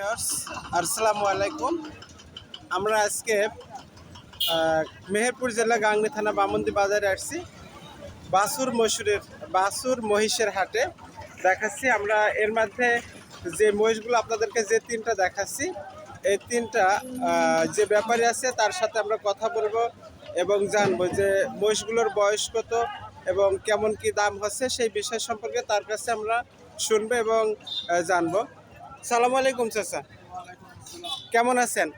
Viewers, আসসালামু আলাইকুম। আমরা আজকে মেহেরপুর জেলা গাংনী থানা বামন্দি বাজারে আসছি। বাসুর মসুরের বাসুর মহিষের হাটে দেখাচ্ছি। আমরা এর মধ্যে যে মহিষগুলো আপনাদেরকে যে তিনটা দেখাচ্ছি, এই তিনটা যে ব্যাপারী আছে তার সাথে আমরা কথা বলব এবং জানব যে মহিষগুলোর বয়স কত এবং কেমন কি দাম হচ্ছে সেই বিষয় সম্পর্কে তার কাছে আমরা শুনব এবং জানব। সালাম আলাইকুম চাচা। কেমন আছেন?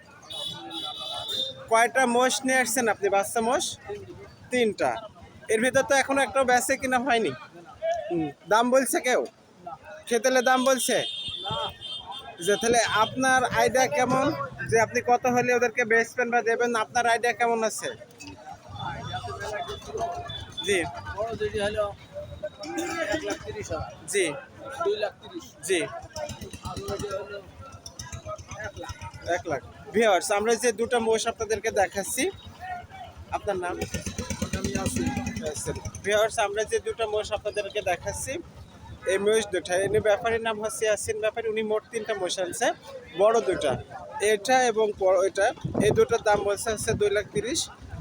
কয়টা মোষ নিয়ে আসছেন আপনি? বাচ্চা মোষ? তিনটা। এর ভিতর তো এখনও একটা বেচে কিনা হয়নি। দাম বলছে কেউ? খেতেলে দাম বলছে? যে তাহলে আপনার আইডিয়া কেমন? যে আপনি কত হলে ওদেরকে বেচবেন বা দেবেন? আপনার আইডিয়া কেমন আছে? জি। জি। জি। এক লাখ। ভিওয়ার্স আমরা যে দুটো মোষ আপনাদেরকে দেখাচ্ছি, আপনার নাম? ভিওয়ার্স আমরা যে দুটো মোষ আপনাদেরকে দেখাচ্ছি, এই মোষ দুটা। এনে ব্যাপারীর নাম হচ্ছে ইয়াসিন ব্যাপারী, উনি মোট তিনটা মোষ আনছে, বড় দুটা। এটা এবং এটা, এই দুটোর দাম বলছে হচ্ছে দুই লাখ তিরিশ,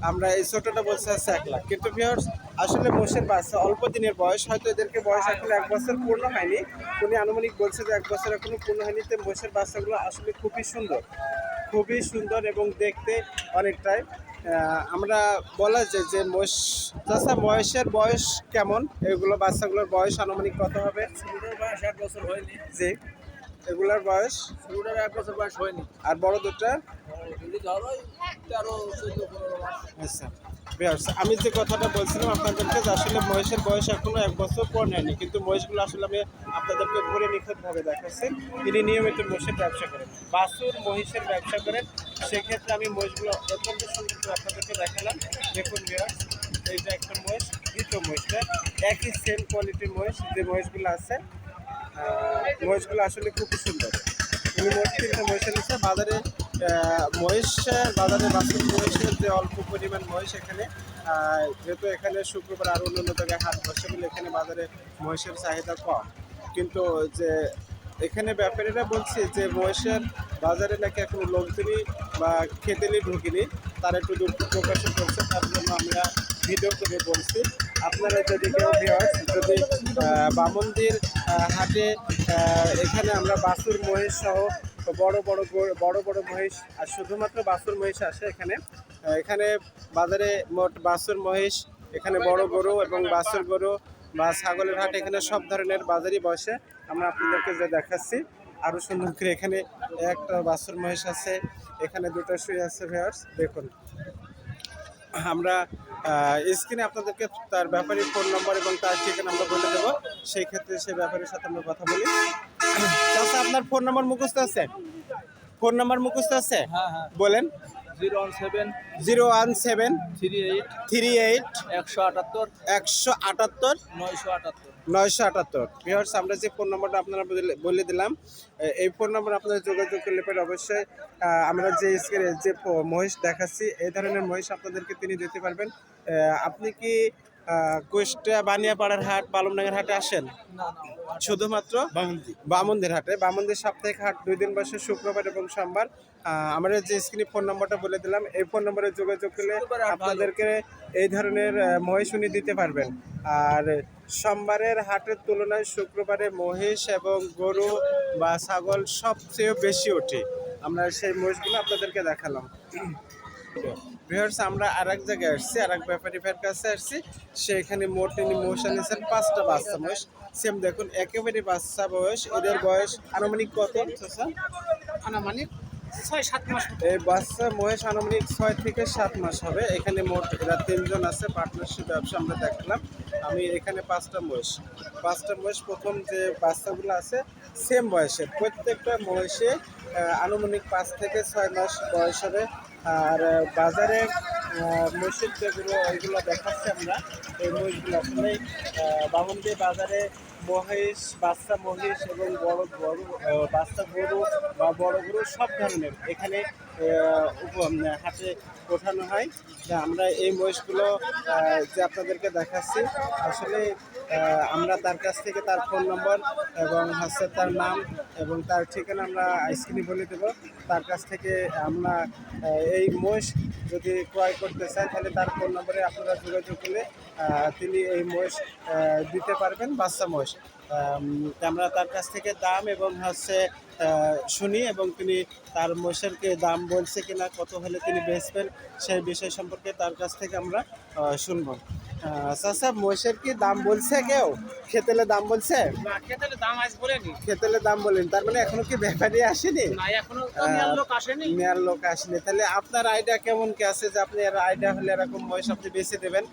আমরা এই ছোটোটা বলছে হচ্ছে এক লাখ। কিন্তু ভিওয়ার্স আসলে মোষের বাচ্চা অল্প দিনের বয়স হয়তো এদেরকে বয়স এখনও এক বছর পূর্ণ হয়নি। উনি আনুমানিক বলছে যে এক বছর এখনও পূর্ণ হয়নি তো মোষের বাচ্চাগুলো আসলে খুবই সুন্দর। খুবই সুন্দর এবং দেখতে অনেকটাই আমরা বলা যায় যে মোষ চাষা মহেশের বয়স কেমন? এগুলো বাচ্চাগুলোর বয়স আনুমানিক কত হবে? বয়স এক বছর হয়নি। জি এগুলোর বয়স? শুরুটার এক বছর বয়স হয়নি। আর বড় দুটা মাস। আচ্ছা। আমি যে কথাটা বলছিলাম আপনাদেরকে যে আসলে মহেশের বয়স এখনও এক বছর পর নেয়নি, কিন্তু মহেশগুলো আসলে আমি আপনাদেরকে ঘুরে নিখুঁতভাবে দেখাচ্ছি। তিনি নিয়মিত মহিষের ব্যবসা করেন বাসুর মহিষের ব্যবসা করেন। সেক্ষেত্রে আমি মহিষগুলো অত্যন্ত সুন্দর আপনাদেরকে দেখালাম। দেখুন বিয়ার এইটা একটা মহিষ, দ্বিতীয় মহিষটা, একই সেম কোয়ালিটির মহিষ যে মহিষগুলো আছে। মহিষগুলো আসলে খুবই সুন্দর। উনি মোট তিনটা মহিষ এনেছে বাজারে মহিষ বাজারে বাছুর মহিষের যে অল্প পরিমাণ মহিষ এখানে। যেহেতু এখানে শুক্রবার আর অন্য অন্য জায়গায় হাট বসে বলে এখানে বাজারে মহিষের চাহিদা কম। কিন্তু যে এখানে ব্যাপারীরা বলছে যে মহিষের বাজারে নাকি এখনও লোকজনই বা খেতেলি ঢুকিনি। তারা একটু দুঃখ প্রকাশন করছে, তার জন্য আমরা ভিডিও করে বলছি। আপনারা যদি কেউ যদি বামন্দির হাটে এখানে আমরা বাছুর, মহিষ সহ বড় বড় গরু- বড় বড় মহিষ আর শুধুমাত্র বাছুর মহিষ আসে এখানে। এখানে বাজারে মোট বাছুর মহিষ, এখানে বড় গরু এবং বাছুর গরু বা ছাগলের হাট, এখানে সব ধরনের বাজারই বসে। আমরা আপনাদেরকে যে দেখাচ্ছি আরও সুন্দর করে এখানে একটা বাছুর মহিষ আছে, এখানে দুটো শুয়ে আছে ভেয়ার্স দেখুন। আমরা স্ক্রিনে আপনাদেরকে তার ব্যাপারীর ফোন নম্বর এবং তার ঠিকানা আমরা বলে দেবো। সেই ক্ষেত্রে সে ব্যাপারের সাথে আমরা কথা বলি। চাচা আপনার ফোন নম্বর মুখস্থ আছে? ফোন নম্বর মুখস্থ আছে? হ্যাঁ হ্যাঁ। বলেন। Zero one seven zero one seven three eight three eight একশো আটাত্তর একশো আটাত্তর নয়শো আটাত্তর। নয়শো আটাত্তর। ভিউয়ার্স আমরা যে ফোন নম্বরটা আপনারা বলে- দিলাম এই ফোন নম্বর আপনারা যোগাযোগ করলে পরে অবশ্যই আমরা যে যে মহিষ দেখাচ্ছি এই ধরনের মহিষ আপনাদেরকে তিনি দিতে পারবেন। আপনি কি কুষ্টিয়া বানিয়াপাড়ার হাট বালমডাঙ্গার হাটে আসেন? না না শুধুমাত্র বামন্দির হাটে। বামন্দির সাপ্তাহিক হাট দুই দিন বসে শুক্রবার এবং সোমবার। আমরা যে স্ক্রিনে ফোন নম্বরটা বলে দিলাম এই ফোন নম্বরে যোগাযোগ করলে। আপনাদেরকে এই ধরনের আহ, মহিষ উনি দিতে পারবেন। আর সোমবারের হাটের তুলনায় শুক্রবারে মহিষ এবং গরু বা ছাগল সবচেয়ে বেশি ওঠে। আমরা সেই মহিষগুলো আপনাদেরকে দেখালাম। ভিউয়ার্স আমরা আর এক জায়গায় আসছি আর এক ব্যাপারী ভাইয়ের কাছে আসছি। সেখানে মোট তিনি মহিষ এনেছেন পাঁচটা বাচ্চা মহিষ সেম দেখুন একেবারে বাচ্চা বয়স। এদের বয়স আনুমানিক কত? আনামানিক ছয় সাত মাস এই বাচ্চা মহেশ আনুমানিক ছয় থেকে সাত মাস হবে। এখানে মোট এরা তিনজন আছে পার্টনারশিপ ব্যবসা আমরা দেখালাম। আমি এখানে পাঁচটা পাঁচটা প্রথম যে বাচ্চাগুলো আছে সেম বয়সের প্রত্যেকটা আহ, আনুমানিক পাঁচ থেকে ছয় মাস বয়স হবে। আর বাজারে মসজিদ যেগুলো, ওইগুলো দেখাচ্ছি আমরা। এই মহিষগুলো আসলে বামন্দি বাজারে মহিষ, বাচ্চা মহিষ এবং বড় বড় বাচ্চা গরু বা বড় গরু সব ধরনের। এখানে হাটে ওঠানো হয়। আমরা এই মহিষগুলো যে আপনাদেরকে দেখাচ্ছি আসলে আমরা তার কাছ থেকে তার ফোন নম্বর এবং হচ্ছে তার নাম এবং তার ঠিকানা আমরা স্ক্রিনে বলে দেবো। তার কাছ থেকে আমরা এই মোষ যদি ক্রয় করতে চান তাহলে তার ফোন নম্বরে আপনারা যোগাযোগ করলে তিনি এই মহিষ দিতে পারবেন বাচ্চা আম, আমরা তার কাছ থেকে দাম এবং হচ্ছে শুনি এবং তিনি তার মোষেরকে দাম বলছে কিনা কত হলে তিনি বেচবেন সেই বিষয় সম্পর্কে তার কাছ থেকে আমরা শুনব। চাচা মোষের কি দাম বলছে কেউ? খেতেলে দাম বলছে? না খেতে দাম আজ বলেনি। খেতেলে দাম বলেন তার মানে এখনও কি ব্যাপারী আসেনি? না এখনও লোক আসেনি। নেয়ার লোক আসেনি। তাহলে আপনার আইডিয়া কেমন কি আছে যে আপনি এর আইডিয়া হলে এরকম মহিষ আপনি বেছে দেবেন?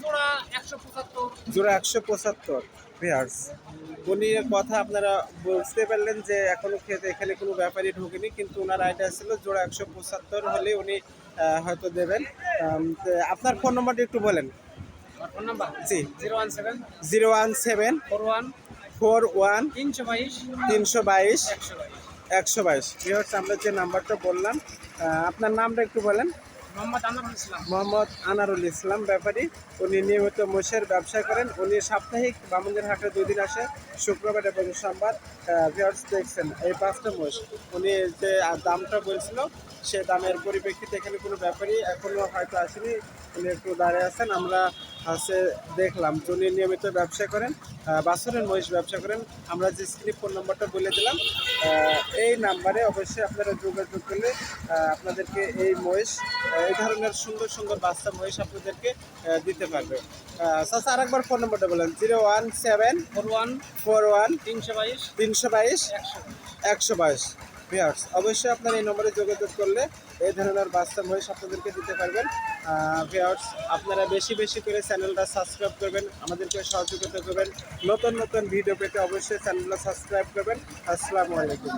জোড়া একশো পঁচাত্তর। জোড়া একশো পঁচাত্তর। পেয়ার্স উনি কথা আপনারা বুঝতে পারলেন যে এখনও খেতে এখানে কোনো ব্যাপারই ঢোকেনি কিন্তু ওনার আইডিয়া ছিল জোড়া একশো পঁচাত্তর হলে উনি হয়তো দেবেন। আপনার ফোন নম্বরটা একটু বলেন। Phone number? জি। Zero one seven? Zero one seven? Four one? Four one? তিনশো বাইশ? তিনশো বাইশ? একশো বাইশ। একশো বাইশ। আমরা যে নাম্বারটা বললাম আপনার নামটা একটু বলেন। মোহাম্মদ আনারুল ইসলাম। ব্যাপারী। উনি নিয়মিত মোষের ব্যবসা করেন। উনি সাপ্তাহিক বামুনদের হাটে দুই দিন আসে। শুক্রবার এবং সোমবার ভিওর্স দেখছেন এই পাঁচটা মোষ। উনি যে দামটা বলছিল, সে দামের পরিপ্রেক্ষিতে এখানে কোনো ব্যাপারই এখনও হয়তো আসেনি। উনি একটু দাঁড়িয়ে আছেন। আমরা হচ্ছে দেখলাম। যে উনি নিয়মিত ব্যবসা করেন বাছুরের মহিষ ব্যবসা করেন। আমরা যে স্ক্রিপ ফোন নম্বরটা বলে দিলাম এই নাম্বারে অবশ্যই আপনারা যোগাযোগ করলে আপনাদেরকে এই মহিষ এই ধরনের সুন্দর সুন্দর বাচ্চা মহিষ আপনাদেরকে দিতে পারবে। চাচা আরেকবার ফোন নম্বরটা বলেন zero one seven four one four one তিনশো বাইশ তিনশো বাইশ। একশো বাইশ। ভিয়ার্স অবশ্যই আপনার এই নম্বরে যোগাযোগ করলে এই ধরনের বাস্তব ভয়েস আপনাদেরকে দিতে পারবেন। পেয়ার্স আপনারা বেশি বেশি করে চ্যানেলটা সাবস্ক্রাইব করবেন, আমাদেরকে সহযোগিতা করবেন। নতুন নতুন ভিডিও পেতে অবশ্যই চ্যানেলটা সাবস্ক্রাইব করবেন। আসসালামু আলাইকুম।